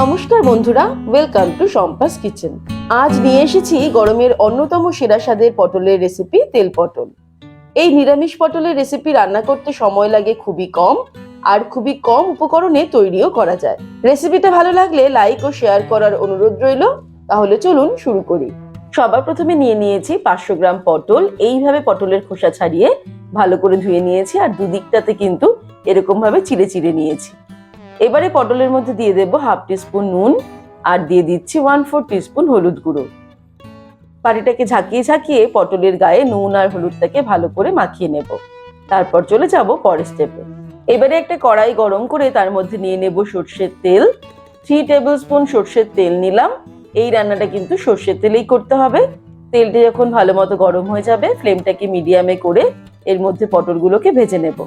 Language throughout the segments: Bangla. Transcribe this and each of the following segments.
নমস্কার বন্ধুরা ওয়েলকাম টু সম্পাস কিচেন আজ নিয়ে এসেছি গরমের অন্যতম সেরা স্বাদের পটলের রেসিপি তেল পটল। এই নিরামিষ পটলের রেসিপি রান্না করতে সময় লাগে খুবই কম, আর খুবই কম উপকরণে তৈরিও করা যায়। রেসিপিটা ভালো লাগলে লাইক ও শেয়ার করার অনুরোধ রইল, তাহলে চলুন শুরু করি। সবার প্রথমে নিয়ে নিয়েছি পাঁচশো গ্রাম পটল, এইভাবে পটলের খোসা ছাড়িয়ে ভালো করে ধুয়ে নিয়েছি, আর দুদিকটাতে কিন্তু এরকম ভাবে চিড়ে চিড়ে নিয়েছি। এবারে পটলের মধ্যে দিয়ে দেব হাফ টিস্পুন নুন আর দিয়ে দিচ্ছি ওয়ান ফোর টিস্পুন হলুদ গুঁড়ো। পাটিটাকে ঝাঁকিয়ে ঝাঁকিয়ে পটলের গায়ে নুন আর হলুদটাকে ভালো করে মাখিয়ে নেব। তারপর চলে যাব পরের স্টেপে এবারে একটা কড়াই গরম করে তার মধ্যে নিয়ে নেব সর্ষের তেল। থ্রি টেবিল স্পুন সর্ষের তেল নিলাম। এই রান্নাটা কিন্তু সর্ষের তেলেই করতে হবে। তেলটা যখন ভালো মতো গরম হয়ে যাবে ফ্লেমটাকে মিডিয়ামে করে এর মধ্যে পটলগুলোকে ভেজে নেব।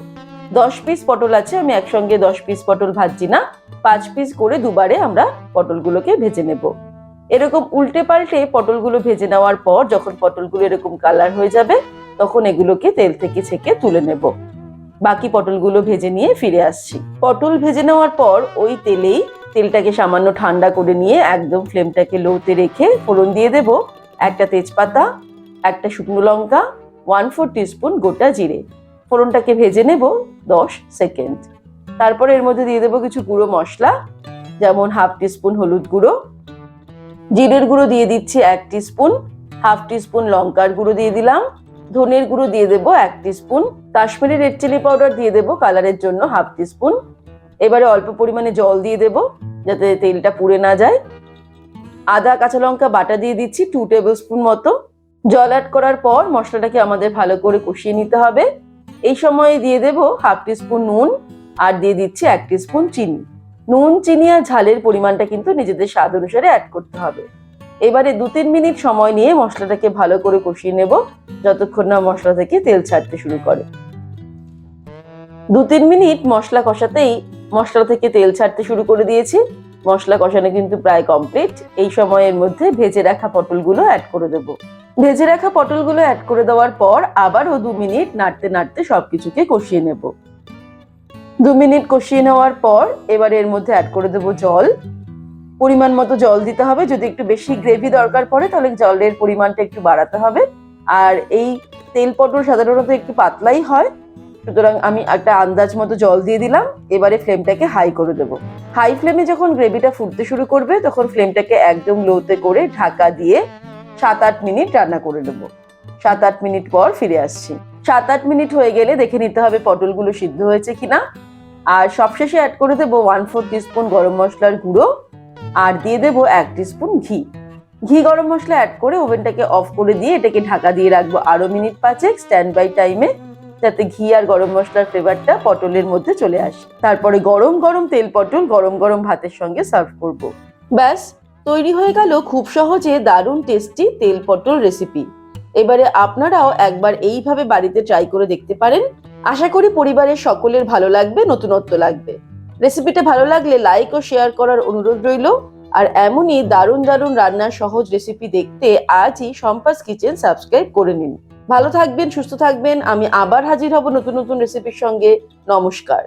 দশ পিস পটল আছে, আমি একসঙ্গে দশ পিস পটল ভাজছি না। পাঁচ পিস করে দুবারে আমরা পটলগুলোকে ভেজে নেব। এরকম উল্টে পাল্টে পটলগুলো ভেজে নেওয়ার পর যখন পটলগুলো এরকম কালার হয়ে যাবে, তখন এগুলোকে তেল থেকে ছেঁকে তুলে নেব। বাকি পটলগুলো ভেজে নিয়ে ফিরে আসছি। পটল ভেজে নেওয়ার পর ওই তেলেই তেলটাকে সামান্য ঠান্ডা করে নিয়ে একদম ফ্লেমটাকে লোতে রেখে ফোড়ন দিয়ে দেব। একটা তেজপাতা, একটা শুকনো লঙ্কা ওয়ান ফোর টিস্পুন গোটা জিরে। ফোড়নটাকে ভেজে নেব। দশ সেকেন্ড। তারপর এর মধ্যে দিয়ে দেবো কিছু গুঁড়ো মশলা, যেমন হাফ টিস্পুন হলুদ গুঁড়ো। জিরের গুঁড়ো দিয়ে দিচ্ছি এক টিস্পুন, হাফ টিস্পুন লঙ্কার গুঁড়ো দিয়ে দিলাম। ধনের গুঁড়ো দিয়ে দেবো এক teaspoon, Kashmiri red chilli powder দিয়ে দেবো কালারের জন্য হাফ টিস্পুন। এবারে অল্প পরিমাণে জল দিয়ে দেবো যাতে তেলটা পুড়ে না যায়। আদা, কাঁচা লঙ্কা, বাটা দিয়ে দিচ্ছি টু টেবিল স্পুন মতো। জল অ্যাড করার পর মশলাটাকে আমাদের ভালো করে কষিয়ে নিতে হবে। এই সময়ে দিয়ে দেব হাফ টিস্পুন নুন আর দিয়ে দিচ্ছি এক টিস্পুন চিনি। নুন, চিনি আর ঝালের পরিমাণটা কিন্তু নিজেদের স্বাদ অনুসারে অ্যাড করতে হবে। এবারে দু তিন মিনিট সময় নিয়ে মশলাটাকে ভালো করে কষিয়ে নেব, যতক্ষণ না মশলা থেকে তেল ছাড়তে শুরু করে। দু তিন মিনিট মশলা কষাতেই মশলা থেকে তেল ছাড়তে শুরু করে দিয়েছি। মশলা কষানো কিন্তু প্রায় কমপ্লিট এই সময়ের মধ্যে ভেজে রাখা পটলগুলো অ্যাড করে দেবো। ভেজে রাখা পটলগুলো অ্যাড করে দেওয়ার পর আবারও দু মিনিট নাড়তে নাড়তে সবকিছুকে কষিয়ে নেব। দু মিনিট কষিয়ে নেওয়ার পর এবার এর মধ্যে অ্যাড করে দেবো জল। পরিমাণ মতো জল দিতে হবে, যদি একটু বেশি গ্রেভি দরকার পড়ে তাহলে জলের পরিমাণটা একটু বাড়াতে হবে। আর এই তেল পটল সাধারণত একটু পাতলাই হয়, সুতরাং আমি একটা আন্দাজ মতো জল দিয়ে দিলাম, এবারে ফ্লেমটাকে হাই করে দেবো। হাই ফ্লেমে যখন গ্রেভিটা ফুটতে শুরু করবে, তখন ফ্লেমটাকে একদম লোতে করে ঢাকা দিয়ে সাত আট মিনিট রান্না করে নেব। সাত আট মিনিট পর ফিরে আসছি। সাত আট মিনিট হয়ে গেলে দেখে নিতে হবে পটলগুলো সিদ্ধ হয়েছে কিনা। আর সবশেষে অ্যাড করে দেবো ওয়ান ফোর টিস্পুন গরম মশলার গুঁড়ো। আর দিয়ে দেবো এক টিস্পুন ঘি। ঘি গরম মশলা অ্যাড করে ওভেনটাকে অফ করে দিয়ে এটাকে ঢাকা দিয়ে রাখব আরও মিনিট পাঁচেক স্ট্যান্ড বাই টাইমে যাতে ঘি আর গরম মশলার ফ্লেভারটা পটলের মধ্যে চলে আসে। তারপরে গরম গরম তেল পটল গরম গরম ভাতের সঙ্গে সার্ভ করব। ব্যাস তৈরি হয়ে গেল খুব সহজে দারুণ টেস্টি তেল পটল রেসিপি এবারে আপনারাও একবার এইভাবে বাড়িতে ট্রাই করে দেখতে পারেন। আশা করি পরিবারের সকলের ভালো লাগবে, নতুনত্ব লাগবে। রেসিপিটা ভালো লাগলে লাইক ও শেয়ার করার অনুরোধ রইল। আর এমনই দারুণ দারুণ রান্নার সহজ রেসিপি দেখতে আজই সম্পাস কিচেন সাবস্ক্রাইব করে নিন। ভালো থাকবেন, সুস্থ থাকবেন, আমি আবার হাজির হব নতুন নতুন রেসিপির সঙ্গে। নমস্কার।